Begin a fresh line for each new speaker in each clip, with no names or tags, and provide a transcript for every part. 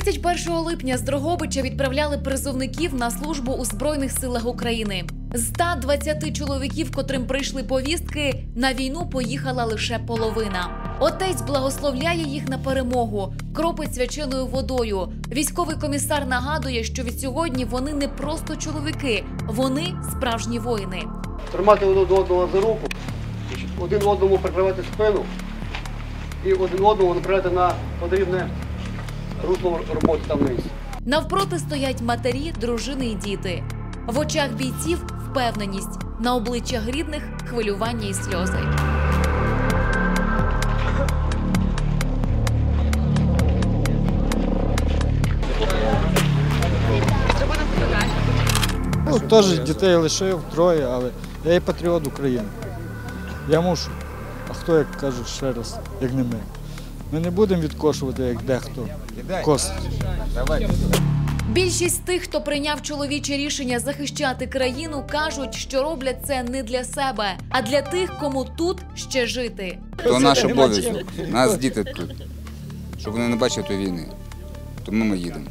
31 липня з Дрогобича відправляли призовників на службу у Збройних силах України. З 120 чоловіків, котрим прийшли повістки, на війну поїхала лише половина. Отець благословляє їх на перемогу, кропить свяченою водою. Військовий комісар нагадує, що від сьогодні вони не просто чоловіки, вони справжні воїни.
тримати один одного за руку, один одному прикривати спину і один одному направляти на потрібне русло роботи там вниз.
Навпроти стоять матері, дружини і діти. В очах бійців впевненість, на обличчях рідних хвилювання і сльози.
Ну, теж дітей лишив троє, але я і патріот України. Я мушу. А хто, як кажуть ще раз, як не ми? Ми не будемо відкошувати, як дехто косить.
Більшість тих, хто прийняв чоловіче рішення захищати країну, кажуть, що роблять це не для себе, а для тих, кому тут ще жити.
То наш обов'язок. Нас діти тут. Щоб вони не бачили тої війни. Тому ми їдемо.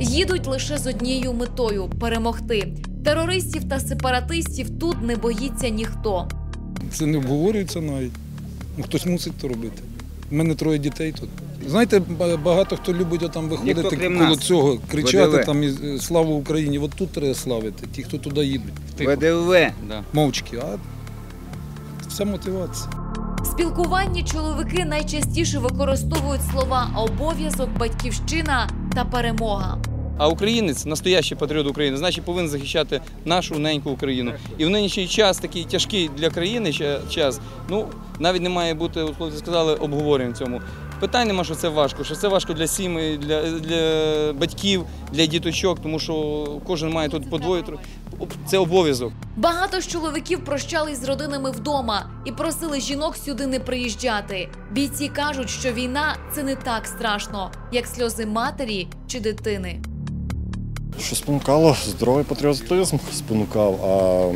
Їдуть лише з однією метою перемогти. Терористів та сепаратистів тут не боїться ніхто.
Це не обговорюється навіть. Ну, хтось мусить то робити. У мене троє дітей тут. Знаєте, багато хто любить там виходити
Ніхто,
коло
нас.
цього, кричати
ВДВ.
там і слава славу Україні. От тут треба славити, ті, хто туди їдуть.
ВДВ.
Мовчки, а це мотивація.
В спілкуванні чоловіки найчастіше використовують слова обов'язок, батьківщина та перемога.
А українець, настоящий патріот України, значить повинен захищати нашу неньку Україну. І в нинішній час такий тяжкий для країни час. Ну навіть не має бути, от хлопці сказали, обговорення цьому. Питань нема, що це важко, що це важко для сім'ї, для, для батьків, для діточок, тому що кожен має тут по двоє. Це обов'язок.
Багато з чоловіків прощались з родинами вдома і просили жінок сюди не приїжджати. Бійці кажуть, що війна це не так страшно, як сльози матері чи дитини.
Що спонукало? Здоровий патріотизм спонукав. А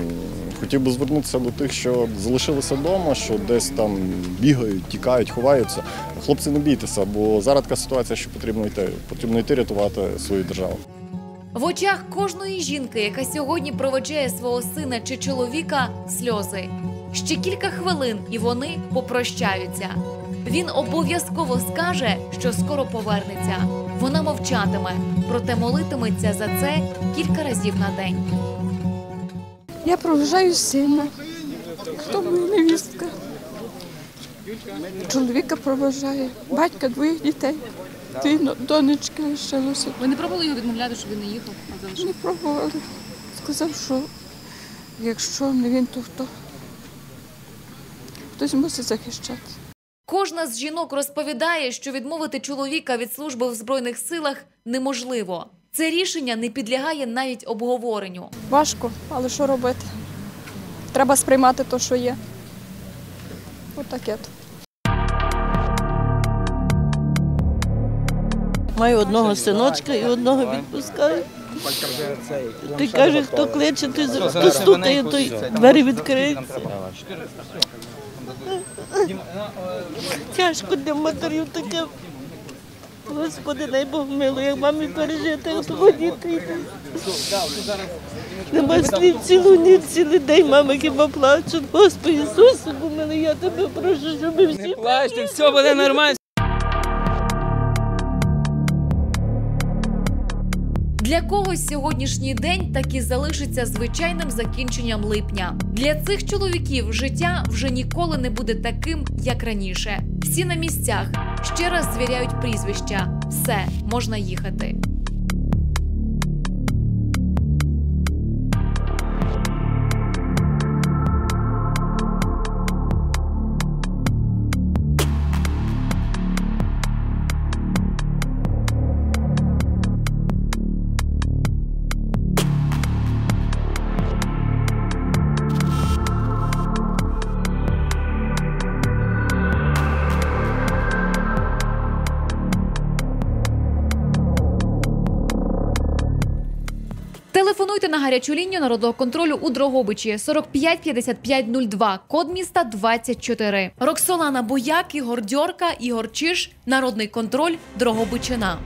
хотів би звернутися до тих, що залишилися вдома, що десь там бігають, тікають, ховаються. Хлопці, не бійтеся, бо зараз така ситуація, що потрібно йти. Потрібно йти рятувати свою державу.
В очах кожної жінки, яка сьогодні проведжає свого сина чи чоловіка, сльози. Ще кілька хвилин, і вони попрощаються. Він обов'язково скаже, що скоро повернеться. Вона мовчатиме, проте молитиметься за це кілька разів на день.
Я проважаю сина, хто моя невістка. Чоловіка проважає, батька двоїх дітей. Дві донечки лишилося.
Ви не пробували його відмовляти, щоб він не їхав?
Не пробували. Сказав, що якщо не він, то хто? Хтось мусить захищати.
Кожна з жінок розповідає, що відмовити чоловіка від служби в збройних силах неможливо. Це рішення не підлягає навіть обговоренню.
Важко, але що робити? Треба сприймати те, що є. Отаке. то.
Маю одного синочка і одного відпускаю. Ти каже, хто кличе, ти з- хто стукає, той двері відкриються. Тяжко для матерів таке. Господи, дай Бог мило, як мамі пережити, як того діти. Нема слів цілу ніч, цілий день мами хіба плачуть. Господи Ісусу, помилуй, я тебе прошу, щоб всі
Плачте, все буде нормально.
Для когось сьогоднішній день так і залишиться звичайним закінченням липня. Для цих чоловіків життя вже ніколи не буде таким, як раніше. Всі на місцях ще раз звіряють прізвища. Все можна їхати. Телефонуйте на гарячу лінію народного контролю у Дрогобичі 45 55 02, код міста 24. Роксолана Бояк, Ігор Дьорка, Ігор Чиш, Народний контроль, Дрогобичина.